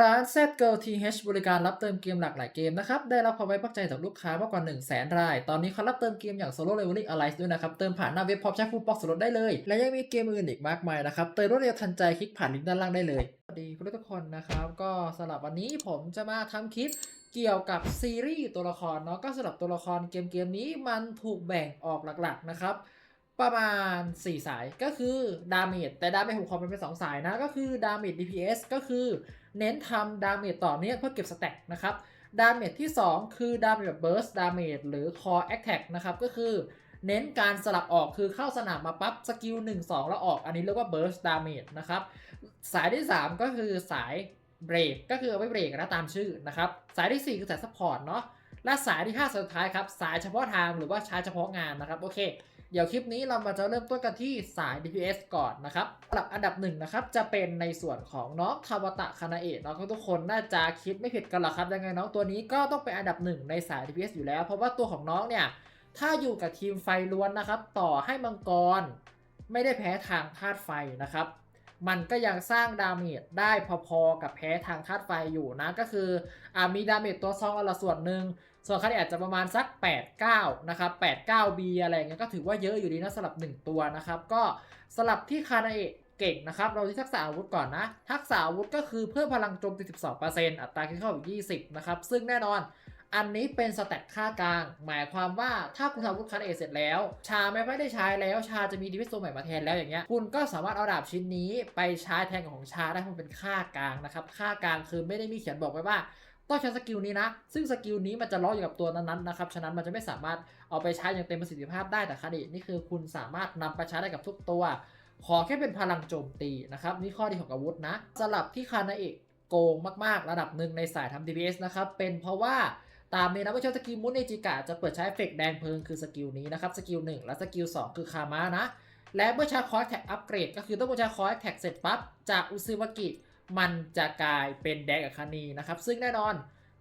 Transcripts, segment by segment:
ร้าน ZGirl TH บริการรับเติมเกมหลากหลายเกมนะครับ ได้รับความไว้ปักใจจากลูกค้ามากกว่า 1 0 0 0 0แสนราย ตอนนี้เขารับเติมเกมอย่าง Solo Leveling Alliance ด้วยนะครับ เติมผ่านหน้าเว็บพร้อมใช้คูปองส่วนลดได้เลย และยังมีเกมอื่นอีกมากมายนะครับ เติมรวดเร็วทันใจคลิกผ่านลิงก์ด้านล่างได้เลย สวัสดีทุกคนนะครับ ก็สำหรับวันนี้ผมจะมาทำคลิปเกี่ยวกับซีรีส์ตัวละครเนาะ ก็สำหรับตัวละครเกมเกมนี้มันถูกแบ่งออกหลักๆนะครับประมาณ 4 สายก็คือดาเมจแต่ดาเมจขอเป็นเป็น2สายนะก็คือดาเมจ DPS ก็คือ เน้นทำดาเมจต่อเนื่องเพื่อเก็บสแต็กนะครับดาเมจที่ 2 คือดาเมจแบบ burst damage หรือ core attack นะครับก็คือเน้นการสลับออกคือเข้าสนามมาปั๊บสกิล1 2 แล้วออกอันนี้เรียกว่า burst damage นะครับสายที่ 3 ก็คือสายเบรกก็คือเอาไว้เบรกนะตามชื่อนะครับสายที่ 4 คือสาย support เนาะและสายที่ 5 สุดท้ายครับ สายเฉพาะทางหรือว่าใช้เฉพาะงานนะครับ โอเค เดี๋ยวคลิปนี้เรามาจะเริ่มต้นกันที่สาย DPS ก่อนนะครับสำหรับอันดับหนึ่งนะครับจะเป็นในส่วนของน้องคาวตะคานาเอะเนาะทุกคนน่าจะคิดไม่ผิดกันหรอกครับยังไงน้องตัวนี้ก็ต้องเป็นอันดับหนึ่งในสาย DPS อยู่แล้ว เพราะว่าตัวของน้องเนี่ยถ้าอยู่กับทีมไฟล้วนนะครับ ต่อให้มังกร ไม่ได้แพ้ทางธาตุไฟนะครับ มันก็ยังสร้างดาเมจได้พอๆกับแพ้ทางธาตุไฟอยู่นะก็คืออามีดาเมจตัวซองอนละส่วนหนึ่ง ส่วนคันอาจจะประมาณสัก 8 9 นะครับ 8 9 B อะไรเงี้ยก็ถือว่าเยอะอยู่ดีนะสำหรับ 1 ตัวนะครับ ก็สลับที่คานาเอะเก่งนะครับ เราที่ทักษะอาวุธก่อนนะ ทักษะอาวุธก็คือเพิ่มพลังโจมตี 12%อัตราคิดเข้าอีก20 นะครับ ซึ่งแน่นอนอันนี้เป็นสแตทค่ากลาง หมายความว่าถ้าคุณทำอาวุธคานาเอเสร็จแล้ว ชาไม่ได้ใช้แล้วชาจะมีดีวิสโซใหม่มาแทนแล้วอย่างเงี้ยคุณก็สามารถเอาดาบชิ้นนี้ไปใช้แทนของชาได้เพราะเป็นค่ากลางนะครับ ค่ากลางคือไม่ได้มีเขียนบอกไว้ว่า ต้องใช้สกิลนี้นะ ซึ่งสกิลนี้มันจะล้อกอยู่กับตัวนั้นๆนะครับ ฉะนั้นมันจะไม่สามารถเอาไปใช้อย่างเต็มประสิทธิภาพได้แต่คดีนี่คือคุณสามารถนำไปใช้ได้กับทุกตัว ขอแค่เป็นพลังโจมตีนะครับนี่ข้อดีของอาวุธนะสลับที่คานาเอะโกงมากๆ ระดับหนึ่งในสายทำ DPS นะครับ เป็นเพราะว่าตามนี้นะว่าเจ้าสกิลมุนเอจิกะจะเปิดใช้เฟกแดงเพลิงคือสกิลนี้นะครับสกิล1และสกิล2คือคามานะและเมื่อใช้คอร์สแท็กอัปเกรดก็คือต้องใช้คอร์สแท็กเสร็จปั๊บจากอุซึวากิ มันจะกลายเป็นแดงกัคานีนะครับ ซึ่งแน่นอน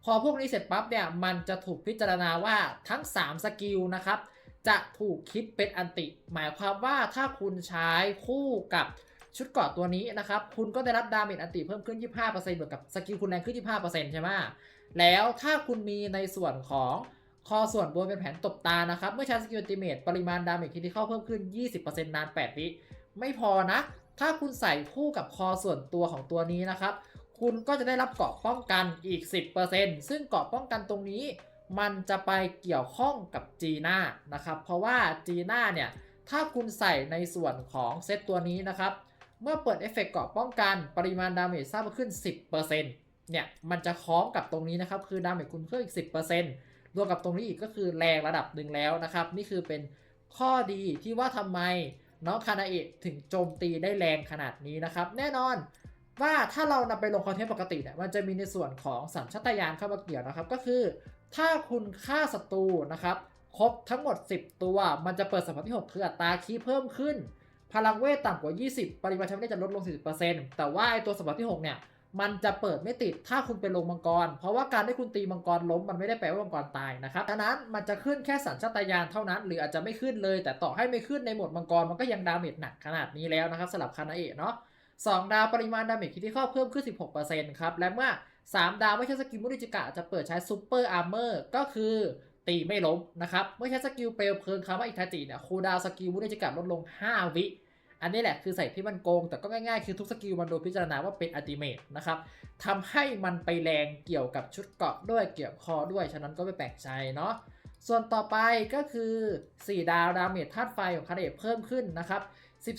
พอพวกนี้เสร็จปั๊บเนี่ยมันจะถูกพิจารณาว่าทั้ง 3 สกิลนะครับจะถูกคิดเป็นอันติ หมายความว่าถ้าคุณใช้คู่กับชุดเกราะตัวนี้นะครับ คุณก็ได้รับดาเมจอันติเพิ่มขึ้น 25%บวกกับสกิลคุณแรงขึ้น 25%ใช่ไหมแล้วถ้าคุณมีในส่วนของคอส่วนบนเป็นแผนตบตานะครับ เมื่อใช้สกิลอัลติเมตปริมาณดาเมจที่เข้าเพิ่มขึ้น 20%นาน 8 วิไม่พอนะ ถ้าคุณใส่คู่กับคอส่วนตัวของตัวนี้นะครับ คุณก็จะได้รับเกราะป้องกันอีก 10%ซึ่งเกราะป้องกันตรงนี้ มันจะไปเกี่ยวข้องกับจีน่านะครับ เพราะว่าจีน่าเนี่ย ถ้าคุณใส่ในส่วนของเซตตัวนี้นะครับ เมื่อเปิดเอฟเฟกต์เกราะป้องกัน ปริมาณดาเมจสร้างมาขึ้น 10%เนี่ย มันจะคล้องกับตรงนี้นะครับ คือดาเมจคุณเพิ่มอีก 10%รวมกับตรงนี้อีกก็คือแรงระดับหนึ่งแล้วนะครับ นี่คือเป็นข้อดีที่ว่าทำไม น้องคานาเอะถึงโจมตีได้แรงขนาดนี้นะครับ แน่นอนว่าถ้าเรานำไปลงคอนเทนต์ปกติเนี่ยมันจะมีในส่วนของสัญชาตญาณเข้ามาเกี่ยวนะครับ ก็คือ ถ้าคุณฆ่าศัตรูนะครับครบทั้งหมด 10 ตัว มันจะเปิดสัมผัสที่ 6 คืออัตราคีเพิ่มขึ้น พลังเวทต่ำกว่า 20 ปริมาณใช้ไม่ได้จะลดลง 40%แต่ว่าไอตัวสัมผัสที่ 6 เนี่ย มันจะเปิดไม่ติดถ้าคุณเป็นลงมังกร เพราะว่าการที่คุณตีมังกรล้มมันไม่ได้แปลว่ามังกรตายนะครับดังนั้นมันจะขึ้นแค่สัญชาตญาณเท่านั้น หรืออาจจะไม่ขึ้นเลย แต่ต่อให้ไม่ขึ้นในโหมดมังกรมันก็ยังดาเมจหนักขนาดนี้แล้วนะครับสำหรับคานาเอะเนาะ2ดาวปริมาณดาเมจคิดที่ข้าเพิ่มขึ้น 16%ครับ และเมื่อ 3 ดาวไม่ใช่สกิลมุริจิกะจะเปิดใช้ซูเปอร์อาร์เมอร์ก็คือตีไม่ล้มนะครับ เมื่อใช้สกิลเปลวเพลิงคาว่าอิทาจิเนี่ยคูดาวสกิลมุริจิกะลดลง 5 วิ อันนี้แหละคือใส่ที่มันโกง แต่ก็ง่ายๆ คือทุกสกิลมันโดนพิจารณาว่าเป็นอัติเมทนะครับทำให้มันไปแรงเกี่ยวกับชุดเกาะด้วยเกี่ยวคอด้วย ฉะนั้นก็ไม่แปลกใจเนาะส่วนต่อไปก็คือ 4 ดาวดาเมจธาตุไฟของคาเดเพิ่มขึ้นนะครับ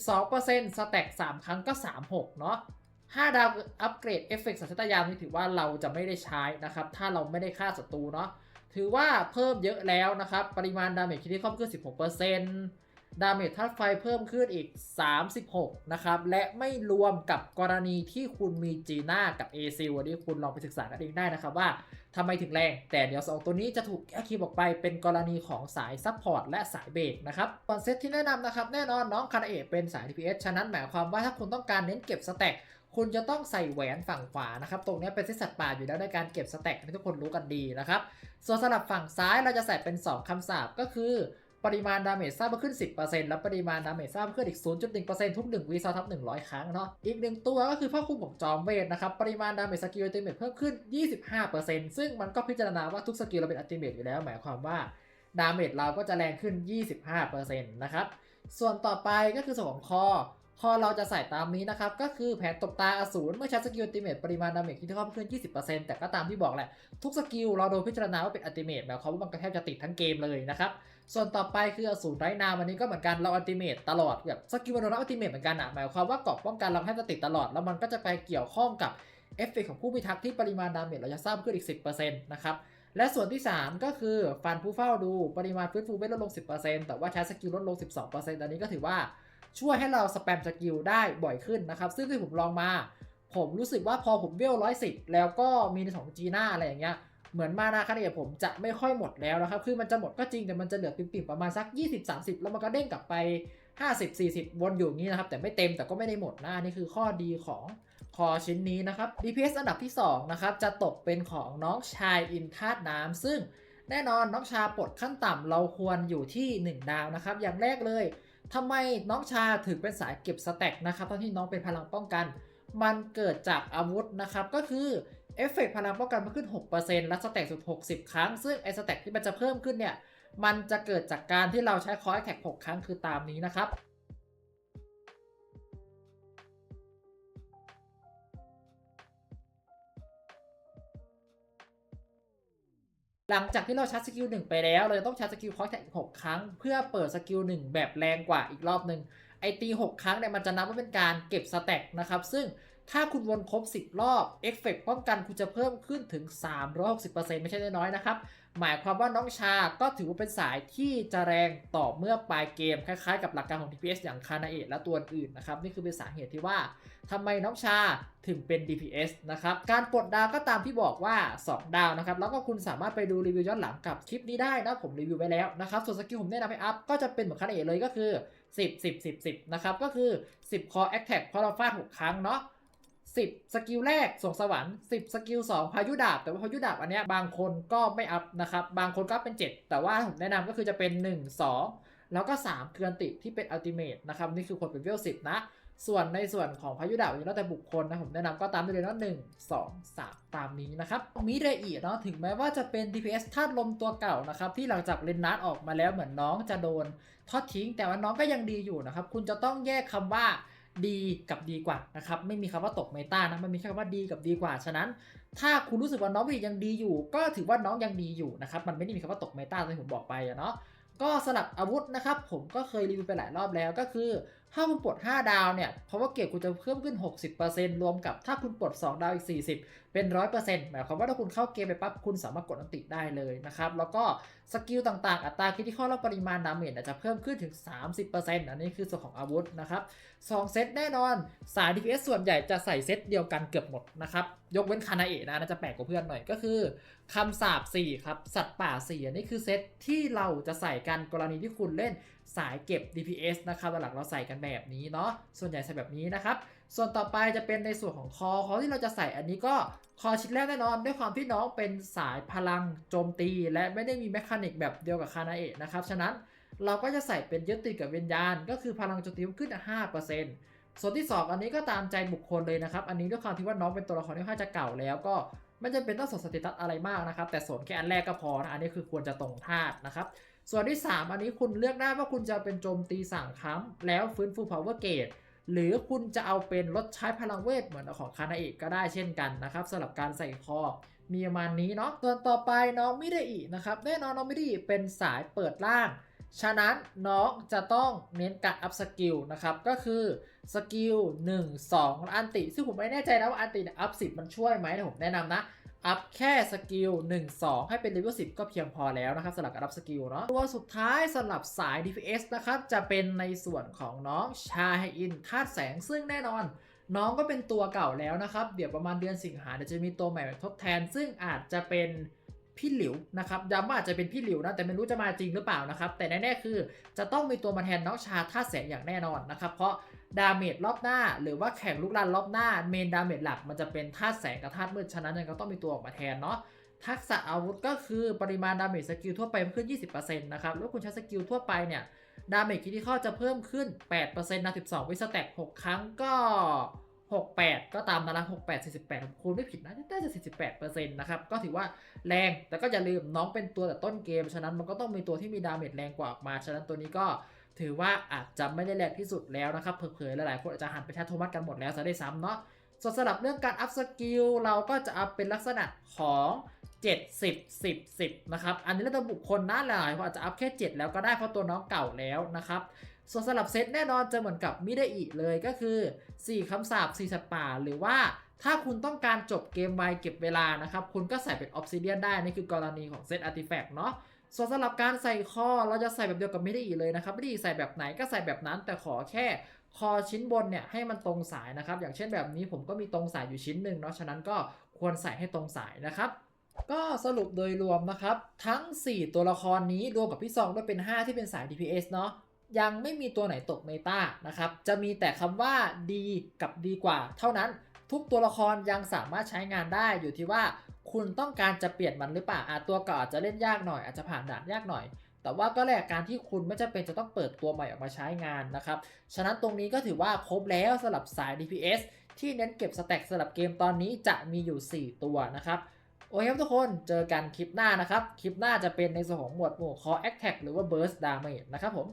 12%สแต็ก3 ครั้งก็ 36 เนาะ5ดาวอัปเกรดเอฟเฟกต์สัญชาตญาณนี่ถือว่าเราจะไม่ได้ใช้นะครับ ถ้าเราไม่ได้ฆ่าศัตรูเนาะถือว่าเพิ่มเยอะแล้วนะครับ ปริมาณดาเมจคิดที่เพิ่มขึ้น16% ดาเมจธาตุไฟเพิ่มขึ้นอีก 36 นะครับ และไม่รวมกับกรณีที่คุณมีจีน่ากับเอซิลวันนี้คุณลองไปศึกษากันเองได้นะครับว่าทำไมถึงแรง แต่เดี๋ยวสองตัวนี้จะถูกแก้คีย์ออกไปเป็นกรณีของสายซัพพอร์ตและสายเบรกนะครับส่วนเซตที่แนะนำนะครับ แน่นอนน้องคาราเอะเป็นสาย DPS ฉะนั้นหมายความว่าถ้าคุณต้องการเน้นเก็บสแต็กคุณจะต้องใส่แหวนฝั่งขวานะครับ ตรงนี้เป็นเซตสัตว์ป่าอยู่แล้วในการเก็บสแต็กที่ทุกคนรู้กันดีนะครับ ส่วนสำหรับฝั่งซ้ายเราจะใส่เป็น 2คำสาปก็คือ ปริมาณดาเมจสร้างเพิ่มขึ้น 10%และปริมาณดาเมจสร้างเพิ่มขึ้นอีก 0.1%ทุก1วีซอทับ100 ครั้งเนาะอีกหนึ่งตัวก็คือผ้าคลุมของจอมเวทนะครับปริมาณดาเมจสกิลอัลติเมทเพิ่มขึ้น 25%ซึ่งมันก็พิจารณาว่าทุกสกิลเราเป็นอัลติเมทอยู่แล้วหมายความว่าดาเมจเราก็จะแรงขึ้น 25%นะครับส่วนต่อไปก็คือส่วนของคอคอเราจะใส่ตามนี้นะครับ ก็คือแผนตบตาอสูรเมื่อใช้สกิลอัติเมทปริมาณดาเมจที่เพิ่มขึ้น 20%แต่ก็ตามที่บอกแหละ ทุกสกิลเราโดนพิจารณาว่าเป็นอัติเมทหมายความว่ามันก็แทบจะติดทั้งเกมเลยนะครับ ส่วนต่อไปคืออสูรไร้นามวันนี้ก็เหมือนกันเราอัลติเมทตลอดแบบสกิลมันโดนอัลติเมทเหมือนกันอะหมายความว่าเกาะป้องกันเราแทบจะติดตลอด แล้วมันก็จะไปเกี่ยวข้องกับเอฟเฟกของผู้พิทักษ์ที่ปริมาณดาเมจเราจะสร้างขึ้นอีก 10%นะครับและส่วนที่ 3 ก็คือฟันผู้เฝ้าดูปริมาณฟื้นฟูไม่ลดลง 10%แต่ว่าใช้สกิลลดลง 12%อันนี้ก็ถือว่าช่วยให้เราสแปมสกิลได้บ่อยขึ้นนะครับ ซึ่งที่ผมลองมา ผมรู้สึกว่าพอผมเวล110 แล้วก็มีในของจีน่าอะไรอย่างเงี้ย เหมือนมานาคาเนตผมจะไม่ค่อยหมดแล้วนะครับ คือมันจะหมดก็จริงแต่มันจะเหลือปิ่มๆประมาณสัก 20-30 แล้วมันก็เด้งกลับไป 50-40 วนอยู่งนี้นะครับ แต่ไม่เต็มแต่ก็ไม่ได้หมดนะอันนี่คือข้อดีของคอชิ้นนี้นะครับ DPS อันดับที่ 2 นะครับ จะตกเป็นของน้องชายอินธาตุน้ำ ซึ่งแน่นอนน้องชาปลดขั้นต่ำเราควรอยู่ที่ 1 ดาวนะครับ อย่างแรกเลยทำไมน้องชาถึงเป็นสายเก็บสแต็กนะครับทั้งที่น้องเป็นพลังป้องกัน มันเกิดจากอาวุธนะครับ ก็คือเอฟเฟกพลังป้องกันมันขึ้น 6%และสแต็กสุด 60 ครั้ง ซึ่งไอสแต็กที่มันจะเพิ่มขึ้นเนี่ย มันจะเกิดจากการที่เราใช้คอยแท็ก6ครั้งคือตามนี้นะครับหลังจากที่เราชาร์จสกิลหนึ่งไปแล้ว เราจะต้องชาร์จสกิลคอยแท็กหกครั้ง เพื่อเปิดสกิลหนึ่งแบบแรงกว่าอีกรอบหนึ่ง ไอตีหกครั้งเนี่ยมันจะนับว่าเป็นการเก็บสแต็กนะครับ ซึ่ง ถ้าคุณวนครบ 10 รอบเอฟเฟกป้องกันคุณจะเพิ่มขึ้นถึง 360%ไม่ใช่น้อยๆนะครับ หมายความว่าน้องชาก็ถือว่าเป็นสายที่จะแรงต่อเมื่อปลายเกม คล้ายๆกับหลักการของ DPS อย่างคานาเอะและตัวอื่นนะครับ นี่คือเป็นสาเหตุที่ว่าทำไมน้องชาถึงเป็น DPS นะครับ การปลดดาวก็ตามที่บอกว่า 2 ดาวนะครับ แล้วก็คุณสามารถไปดูรีวิวย้อนหลังกับคลิปนี้ได้นะผมรีวิวไว้แล้วนะครับ ส่วนสกิลผมแนะนำให้อัพก็จะเป็นเหมือนคานาเอะเลยก็คือ 10 10 10 10นะครับก็คือ 10 Core Attack พราะเราฟาด6ครั้งเนาะ 10 สกิลแรกส่งสวรรค์ 10 สกิล 2 พายุดาบ แต่ว่าพายุดาบอันเนี้ยบางคนก็ไม่อัพนะครับ บางคนก็เป็น 7 แต่ว่าผมแนะนำก็คือจะเป็น 1 2 แล้วก็ 3 เกือนติที่เป็นอัลติเมทนะครับ นี่คือคนเป็นเวล10นะ ส่วนในส่วนของพายุดาบอันนี้แล้วแต่บุคคลนะผมแนะนำก็ตามไปเลยเนาะหนึ่งสองสามตามนี้นะครับมิเรอีเนาะถึงแม้ว่าจะเป็น DPS ธาตุลมตัวเก่านะครับที่หลังจากเลนนัดออกมาแล้วเหมือนน้องจะโดนทอดทิ้ง แต่ว่าน้องก็ยังดีอยู่นะครับคุณจะต้องแยกคำว่า ดีกับดีกว่านะครับไม่มีคำว่าตกเมตานะมันมีแค่คำว่าดีกับดีกว่า ฉะนั้น ถ้าคุณรู้สึกว่าน้องพี่ยังดีอยู่ ก็ถือว่าน้องยังดีอยู่นะครับมันไม่ได้มีคำว่าตกเมตาที่ผมบอกไปอะเนาะก็สลับอาวุธนะครับผมก็เคยรีวิวไปหลายรอบแล้วก็คือถ้าคุณปลด 5 ดาวเนี่ย เพราะว่าเกรดคุณจะเพิ่มขึ้น 60%รวมกับถ้าคุณปลด 2 ดาวอีก 40 เป็น 100%หมายความว่าถ้าคุณเข้าเกมไปปั๊บคุณสามารถกดอันติได้เลยนะครับ แล้วก็สกิลต่างๆ อัตราคิดที่ข้อและปริมาณดาเมจจะเพิ่มขึ้นถึง 30%อันนี้คือส่วนของอาวุธนะครับ2เซตแน่นอนสาย DPS ส่วนใหญ่จะใส่เซตเดียวกันเกือบหมดนะครับ ยกเว้นคานาเอะนะน่าจะแปลกกว่าเพื่อนหน่อยก็คือคำสาบ4ครับสัตว์ป่า4อันนี้คือเซตที่เราจะใส่กันกรณีที่คุณเล่น สายเก็บ DPS นะครับหลักเราใส่กันแบบนี้เนาะส่วนใหญ่ใส่แบบนี้นะครับ ส่วนต่อไปจะเป็นในส่วนของคอคอที่เราจะใส่อันนี้ก็คอชิ้นแรกแน่นอน ด้วยความที่น้องเป็นสายพลังโจมตี และไม่ได้มีแมคานิกแบบเดียวกับคานาเอะนะครับฉะนั้นเราก็จะใส่เป็นยึดติดกับวิญญาณ ก็คือพลังโจมตีขึ้น 5%ส่วนที่ 2 อันนี้ก็ตามใจบุคคลเลยนะครับ อันนี้ด้วยความที่ว่าน้องเป็นตัวละครที่ค่อนข้างจะเก่าแล้วก็ไม่จำเป็นต้องสนสเตตัสอะไรมากนะครับ แต่สนแค่อันแรกก็พอนะอันนี้คือควรจะตรงธาตุนะครับ ส่วนที่ 3 อันนี้คุณเลือกได้ว่าคุณจะเป็นโจมตีสั่งค้ำแล้วฟื้นฟู power gauge หรือคุณจะเอาเป็นลดใช้พลังเวทเหมือนของคานาเอะก็ได้เช่นกันนะครับสำหรับการใส่คอมีประมาณนี้เนาะส่วนต่อไปน้องมิเดอินะครับแน่นอนน้องมิเดอิเป็นสายเปิดล่าง ฉะนั้นน้องจะต้องเน้นการอัพสกิลนะครับก็คือสกิล1 2 อันติ ซึ่งผมไม่แน่ใจนะว่าอันติอัพ10มันช่วยไหมแต่ผมแนะนำนะ อัพแค่สกิล1 2 ให้เป็นเลเวล10 ก็เพียงพอแล้วนะครับสำหรับการอัพสกิลเนาะตัวสุดท้ายสำหรับสาย DPS นะครับจะเป็นในส่วนของน้องชาไฮอินธาตุแสงซึ่งแน่นอน น้องก็เป็นตัวเก่าแล้วนะครับ เดี๋ยวประมาณเดือนสิงหาเดี๋ยวจะมีตัวใหม่มาทดแทน ซึ่งอาจจะเป็นพี่หลิวนะครับย้ำว่าอาจจะเป็นพี่หลิวนะแต่ไม่รู้จะมาจริงหรือเปล่านะครับแต่แน่ๆคือจะต้องมีตัวมาแทนน้องชาธาแสงอย่างแน่นอนนะครับเพราะ ดาเมจรอบหน้า หรือว่าแข่งลุกลันรอบหน้าเมนดาเมจหลักมันจะเป็นธาตุแสงกับธาตุมืดฉะนั้นยังก็ต้องมีตัวออกมาแทนเนาะทักษะอาวุธก็คือปริมาณดาเมจสกิลทั่วไปเพิ่มขึ้น 20%นะครับ แล้วคุณใช้สกิลทั่วไปเนี่ย ดาเมจคิติคอจะเพิ่มขึ้น 8%นะ 12 วิสแต็ก6 ครั้งก็ 68 ก็ตามนะละ68 48คูณไม่ผิดนะน่าจะ48%นะครับ ก็ถือว่าแรง แต่ก็อย่าลืมน้องเป็นตัวแต่ต้นเกม ฉะนั้นมันก็ต้องมีตัวที่มีดาเมจแรงกว่าออกมา ฉะนั้นตัวนี้ก็ ถือว่าอาจจะไม่ได้แรงที่สุดแล้วนะครับเผลอๆหลายๆคนอาจจะหันไปใช้โทมัสกันหมดแล้วซะได้วยซ้ำเนาะส่วนสำหรับเรื่องการอัพสกิลเราก็จะอัพเป็นลักษณะของ 70 10 10นะครับ อันนี้แล้วแต่บุคคลนะหลายคนอาจจะอัพแค่ 7 แล้วก็ได้เพราะตัวน้องเก่าแล้วนะครับ ส่วนสำหรับเซตแน่นอนจะเหมือนกับมิไดอิเลยก็คือ 4คำสาป4สัตว์ป่าหรือว่าถ้าคุณต้องการจบเกมไวเก็บเวลานะครับ คุณก็ใส่เป็นออ s ซิเดียนได้ นี่คือกรณีของเซตอาร์ติแฟกต์เนาะ ส่วนสำหรับการใส่คอเราจะใส่แบบเดียวกับมิไดอิเลยนะครับไม่ได้ใส่แบบไหนก็ใส่แบบนั้น แต่ขอแค่คอชิ้นบนเนี่ยให้มันตรงสายนะครับ อย่างเช่นแบบนี้ผมก็มีตรงสายอยู่ชิ้นหนึ่งเนาะฉะนั้นก็ควรใส่ให้ตรงสายนะครับก็สรุปโดยรวมนะครับ ทั้ง 4 ตัวละครนี้รวมกับพี่ซองด้วยเป็น 5 ที่เป็นสาย DPS เนาะยังไม่มีตัวไหนตกเมตานะครับ จะมีแต่คำว่าดีกับดีกว่า เท่านั้นทุกตัวละครยังสามารถใช้งานได้อยู่ที่ว่า คุณต้องการจะเปลี่ยนมันหรือเปล่าอาตัวเก่าอาจจะเล่นยากหน่อยอาจจะผ่านด่านยากหน่อย แต่ว่าก็แลกการที่คุณไม่จำเป็นจะต้องเปิดตัวใหม่ออกมาใช้งานนะครับ ฉะนั้นตรงนี้ก็ถือว่าครบแล้วสำหรับสาย DPS ที่เน้นเก็บสแต็กสำหรับเกมตอนนี้จะมีอยู่ 4 ตัวนะครับโอเคครับทุกคนเจอกันคลิปหน้านะครับ คลิปหน้าจะเป็นในส่วนของหมวดหมู่ Core Attack หรือว่า Burst Damage นะครับผม